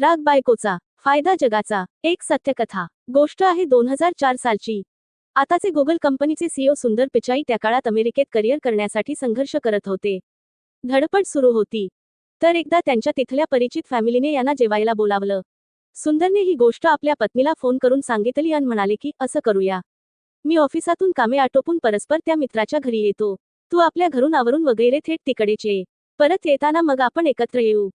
राग बायकोचा फायदा जगाचा एक सत्यकथा. गोष्ट आहे दोन हजार चार सालची. आताचे गुगल कंपनीचे सीईओ सुंदर पिचाई त्या काळात अमेरिकेत करिअर करण्यासाठी संघर्ष करत होते. धडपड सुरू होती. तर एकदा त्यांच्या तिथल्या परिचित फॅमिलीने यांना जेवायला बोलावलं. सुंदरने ही गोष्ट आपल्या पत्नीला फोन करून सांगितली आणि म्हणाले की असं करूया. मी ऑफिसातून कामे आटोपून परस्पर त्या मित्राच्या घरी येतो. तू आपल्या घरून आवरून वगैरे थेट तिकडेच ये. परत येताना मग आपण एकत्र येऊ.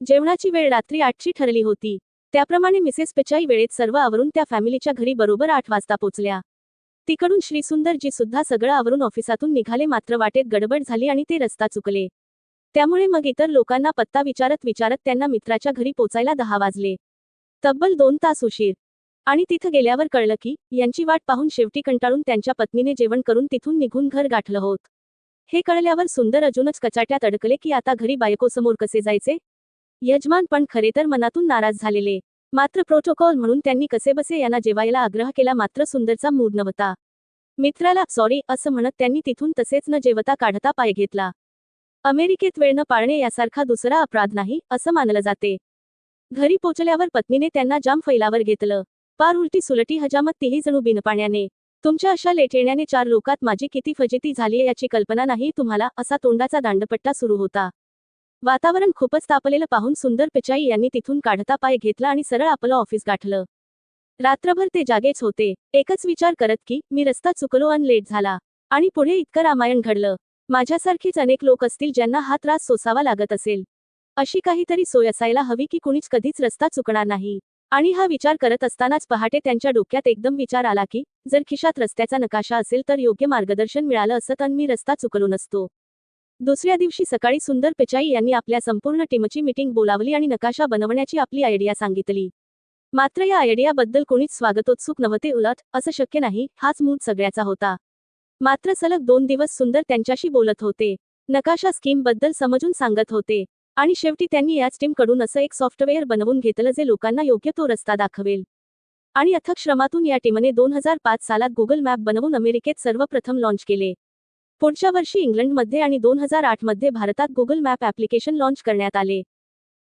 जेवणाची वेळ रात्री आठची ठरली होती. त्याप्रमाणे मिसेस पिचाई वेळेत सर्व आवरून त्या फॅमिलीच्या घरी बरोबर आठ वाजता पोचल्या. तिकडून श्रीसुंदरजी सुद्धा सगळं आवरून ऑफिसातून निघाले मात्र वाटेत गडबड झाली आणि ते रस्ता चुकले. त्यामुळे मग इतर लोकांना पत्ता विचारत विचारत त्यांना मित्राच्या घरी पोचायला दहा वाजले. तब्बल दोन तास उशीर. आणि तिथं गेल्यावर कळलं की यांची वाट पाहून शेवटी कंटाळून त्यांच्या पत्नीने जेवण करून तिथून निघून घर गाठलं होत. हे कळल्यावर सुंदर अजूनच कचाट्यात अडकले की आता घरी बायकोसमोर कसे जायचे? यजमान पण खरे तर मनातून नाराज झालेले. मात्र प्रोटोकॉल म्हणून त्यांनी कसेबसे यांना जेवायला आग्रह केला मात्र सुंदरचा मूड नव्हता. मित्राला सॉरी असं म्हणत त्यांनी तिथून तसेच न जेवता काढता पाय घेतला. अमेरिकेत वेळ न पाळणे यासारखा दुसरा अपराध नाही असं मानलं जाते. घरी पोचल्यावर पत्नीने त्यांना जाम फैलावर घेतलं. पार उलटी सुलटी हजामत तिही जणू बिनपाण्याने. तुमच्या अशा लेटेण्याने चार लोकात माझी किती फजिती झालीये याची कल्पना नाही तुम्हाला असा तोंडाचा दांडपट्टा सुरू होता. वातावरण खूपच तापलेलं पाहून सुंदर पिचाई यांनी तिथून काढता पाय घेतला आणि सरळ आपलं ऑफिस गाठलं. रात्रभर ते जागेच होते. एकच विचार करत की मी रस्ता चुकलो अन लेट झाला. आणि पुढे इतकं रामायण घडलं. माझ्यासारखीच अनेक लोक असतील ज्यांना हा त्रास सोसावा लागत असेल. अशी काहीतरी सोय असायला हवी की कुणीच कधीच रस्ता चुकणार नाही. आणि हा विचार करत असतानाच पहाटे त्यांच्या डोक्यात एकदम विचार आला की जर खिशात रस्त्याचा नकाशा असेल तर योग्य मार्गदर्शन मिळालं असत आणि मी रस्ता चुकलो नसतो. दुसऱ्या दिवशी सकाळी सुंदर पिचाई यांनी आपल्या संपूर्ण टीमची मीटिंग बोलावली आणि नकाशा बनवण्याची आपली आयडिया सांगितली. मात्र या आयडियाबद्दल कोणीच स्वागतोत्सुक नव्हते उलट असं शक्य नाही हाच मूड सगळ्याचा होता. मात्र सलग दोन दिवस सुंदर त्यांच्याशी बोलत होते. नकाशा स्कीमबद्दल समजून सांगत होते. आणि शेवटी त्यांनी याच टीमकडून असं एक सॉफ्टवेअर बनवून घेतलं जे लोकांना योग्य तो रस्ता दाखवेल. आणि अथक श्रमातून या टीमने दोन हजार पाच सालात गुगल मॅप बनवून अमेरिकेत सर्वप्रथम लॉन्च केले. पुढच्या वर्षी इंग्लंडमध्ये आणि दोन हजार आठमध्ये भारतात गुगल मॅप ॲप्लिकेशन लॉन्च करण्यात आले.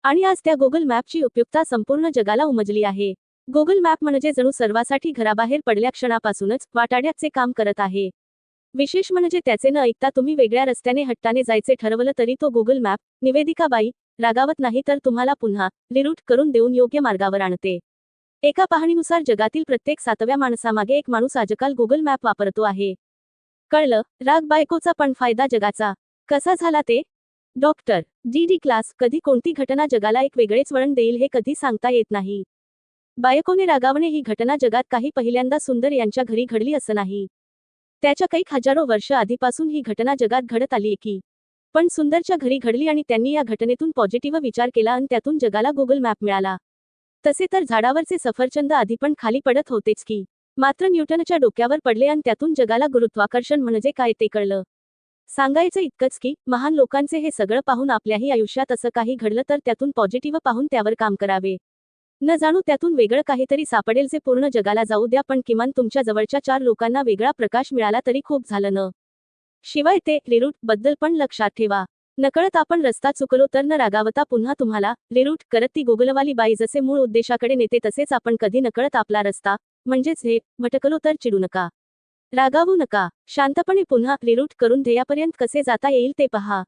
आणि आज त्या गुगल मॅपची उपयुक्तता संपूर्ण जगाला उमजली आहे. गुगल मॅप म्हणजे जणू सर्वासाठी घराबाहेर पडल्या क्षणापासूनच वाटाड्याचे काम करत आहे. विशेष म्हणजे त्याचे न ऐकता तुम्ही वेगळ्या रस्त्याने हट्टाने जायचे ठरवलं तरी तो गुगल मॅप निवेदिकाबाई रागावत नाही तर तुम्हाला पुन्हा रिरूट करून देऊन योग्य मार्गावर आणते. एका पाहणीनुसार जगातील प्रत्येक सातव्या माणसामागे एक माणूस आजकाल गुगल मॅप वापरतो आहे. कळलं राग बायकोचा पण फायदा जगाचा. कसा झाला ते? डॉक्टर डी डी क्लास कधी कोणती घटना जगाला एक वेगळेच वळण देईल हे कधी सांगता येत नाही. बायकोने रागावणे ही घटना जगात काही पहिल्यांदा सुंदर यांच्या घरी घडली असं नाही. त्याच्या कैक हजारो वर्ष आधीपासून ही घटना जगात घडत आली की. पण सुंदरच्या घरी घडली आणि त्यांनी या घटनेतून पॉझिटिव्ह विचार केला आणि त्यातून जगाला गुगल मॅप मिळाला. तसे तर झाडावरचे सफरचंद आधी पण खाली पडत होतेच की. मात्र न्यूटनच्या डोक्यावर पडले आणि त्यातून जगाला गुरुत्वाकर्षण म्हणजे काय ते कळलं. सांगायचं इतकंच की महान लोकांचे हे सगळं पाहून आपल्याही आयुष्यात असं काही घडलं तर त्यातून पॉझिटिव्ह पाहून त्यावर काम करावे. न जाणू त्यातून वेगळं काहीतरी सापडेल जे पूर्ण जगाला जाऊ द्या पण किमान तुमच्या जवळच्या चार लोकांना वेगळा प्रकाश मिळाला तरी खूप झालं न. शिवाय ते रिरूटबद्दल पण लक्षात ठेवा. नकळत आपण रस्ता चुकलो तर न रागावता पुन्हा तुम्हाला रिरूट करत ती गुगलवाली बाई जसे मूळ उद्देशाकडे नेते तसेच आपण कधी नकळत आपला रस्ता म्हणजेच हे भटकलो तर चिडू नका. रागावू नका. शांतपणे पुन्हा रिरूट करून ध्येयापर्यंत कसे जाता येईल ते पहा.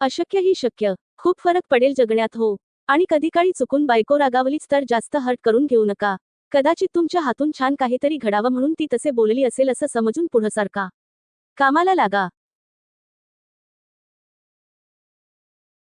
अशक्य ही शक्य. खूप फरक पडेल जगण्यात हो. आणि कधी काळी चुकून बायको रागावलीच तर जास्त हर्ट करून घेऊ नका. कदाचित तुमच्या हातून छान काहीतरी घडावं म्हणून ती तसे बोलली असेल असं समजून पुढं सारखा कामाला लागा.